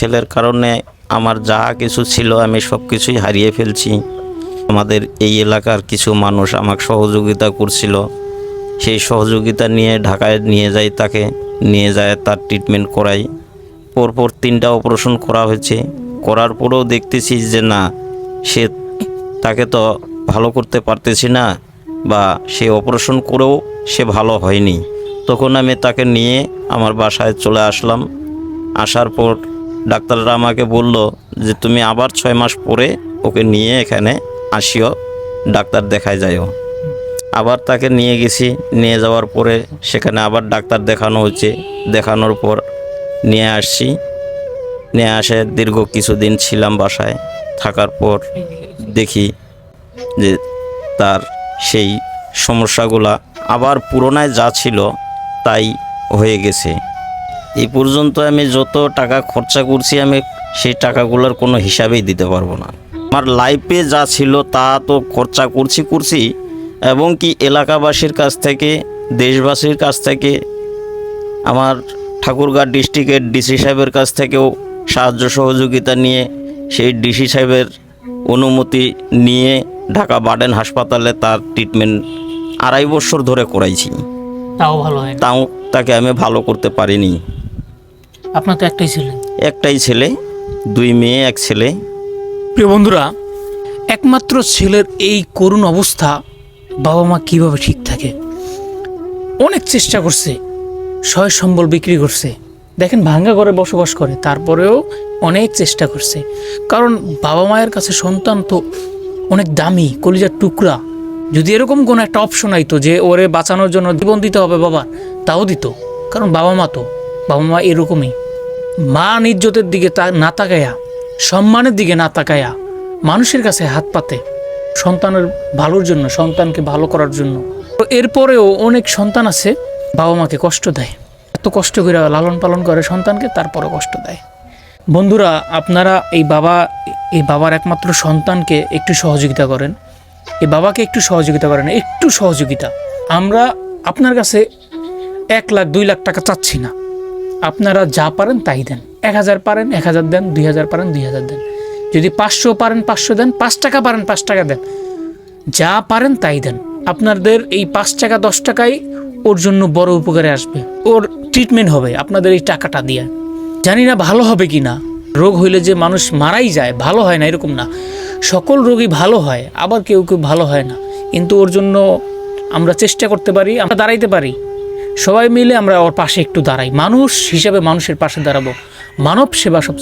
ছেলের কারণে আমার যা কিছু ছিল আমি সব কিছুই হারিয়ে ফেলছি। আমাদের এই এলাকার কিছু মানুষ আমাকে সহযোগিতা করছিল। সেই সহযোগিতা নিয়ে ঢাকায় নিয়ে যাই তাকে, নিয়ে যায় তার ট্রিটমেন্ট করাই। পরপর তিনটা অপারেশন করা হয়েছে। করার পরেও দেখতেছি যে না, সে তাকে তো ভালো করতে পারতেছি না বা সে অপারেশন করেও সে ভালো হয়নি। তখন আমি তাকে নিয়ে আমার বাসায় চলে আসলাম। আসার পর ডাক্তাররা আমাকে বলল যে তুমি আবার ছয় মাস পরে ওকে নিয়ে এখানে আসিও, ডাক্তার দেখায় যাইও। আবার তাকে নিয়ে গেছি, নিয়ে যাওয়ার পরে সেখানে আবার ডাক্তার দেখানো হয়েছে। দেখানোর পর নিয়ে আসছি। নিয়ে আসে দীর্ঘ কিছুদিন ছিলাম বাসায়। থাকার পর দেখি যে তার সেই সমস্যাগুলা আবার পুরোনায় যা ছিল তাই হয়ে গেছে। এই পর্যন্ত আমি যত টাকা খরচা করছি আমি সেই টাকাগুলোর কোনো হিসাবেই দিতে পারব না। আমার লাইফে যা ছিল তা তো খরচা করছি করছি। এবং কি এলাকাবাসীর কাছ থেকে দেশবাসীর কাছ থেকে আমার ঠাকুরগাঁ ডিস্ট্রিক্টের ডিসি সাহেবের কাছ থেকেও সাহায্য সহযোগিতা নিয়ে সেই ডিসি সাহেবের অনুমতি নিয়ে ঢাকা বার্ডেন হাসপাতালে তার ট্রিটমেন্ট আড়াই বছর ধরে করাইছি। তাও ভালো তাও তাকে আমি ভালো করতে পারিনি। আপনার তো একটাই ছেলে। একটাই ছেলে দুই মেয়ে এক ছেলে। প্রিয় বন্ধুরা একমাত্র ছেলের এই করুণ অবস্থা বাবা মা কীভাবে ঠিক থাকে? অনেক চেষ্টা করছে সয় সম্বল বিক্রি করছে। দেখেন ভাঙ্গা ঘরে বসবাস করে তারপরেও অনেক চেষ্টা করছে। কারণ বাবা মায়ের কাছে সন্তান তো অনেক দামি কলিজার টুকরা। যদি এরকম কোনো একটা অপশন আইতো যে ওরে বাঁচানোর জন্য জীবন দিতে হবে বাবা তাও দিত। কারণ বাবা মা তো। বাবা মা এরকমই। মান ইজ্জতের দিকে তা না তাকায়া, সম্মানের দিকে না তাকায়া মানুষের কাছে হাত পাতে সন্তানের ভালোর জন্য, সন্তানকে ভালো করার জন্য। তো এরপরেও অনেক সন্তান আছে বাবা মাকে কষ্ট দেয়। এত কষ্ট করে লালন পালন করে সন্তানকে তারপরে কষ্ট দেয়। বন্ধুরা, আপনারা এই বাবা, এই বাবার একমাত্র সন্তানকে একটু সহযোগিতা করেন। এই বাবাকে একটু সহযোগিতা করেন, একটু সহযোগিতা। আমরা আপনার কাছে এক লাখ, দুই লাখ টাকা চাচ্ছি না। আপনারা যা পারেন তাই দেন। এক হাজার পারেন, এক হাজার দেন, দুই হাজার পারেন, দুই হাজার দেন। যদি পাঁচশো পারেন, পাঁচশো দেন, পাঁচ টাকা পারেন, পাঁচ টাকা দেন। যা পারেন তাই দেন। আপনাদের এই পাঁচ টাকা, দশ টাকাই ওর জন্য বড় উপকারে আসবে। ওর ট্রিটমেন্ট হবে, আপনাদের এই টাকাটা দিয়ে। জানি না ভালো হবে কি না। রোগ হইলে যে মানুষ মারাই যায়, ভালো হয় না, এরকম না। সকল রোগী ভালো হয়, আবার কেউ কেউ ভালো হয় না। কিন্তু ওর জন্য আমরা চেষ্টা করতে পারি, আমরা দাঁড়াইতে পারি। সবাই মিলে আমরা ওর পাশে একটু দাঁড়াই। মানুষ হিসাবে মানুষের পাশে দাঁড়াবো। মানব সেবা সবচেয়ে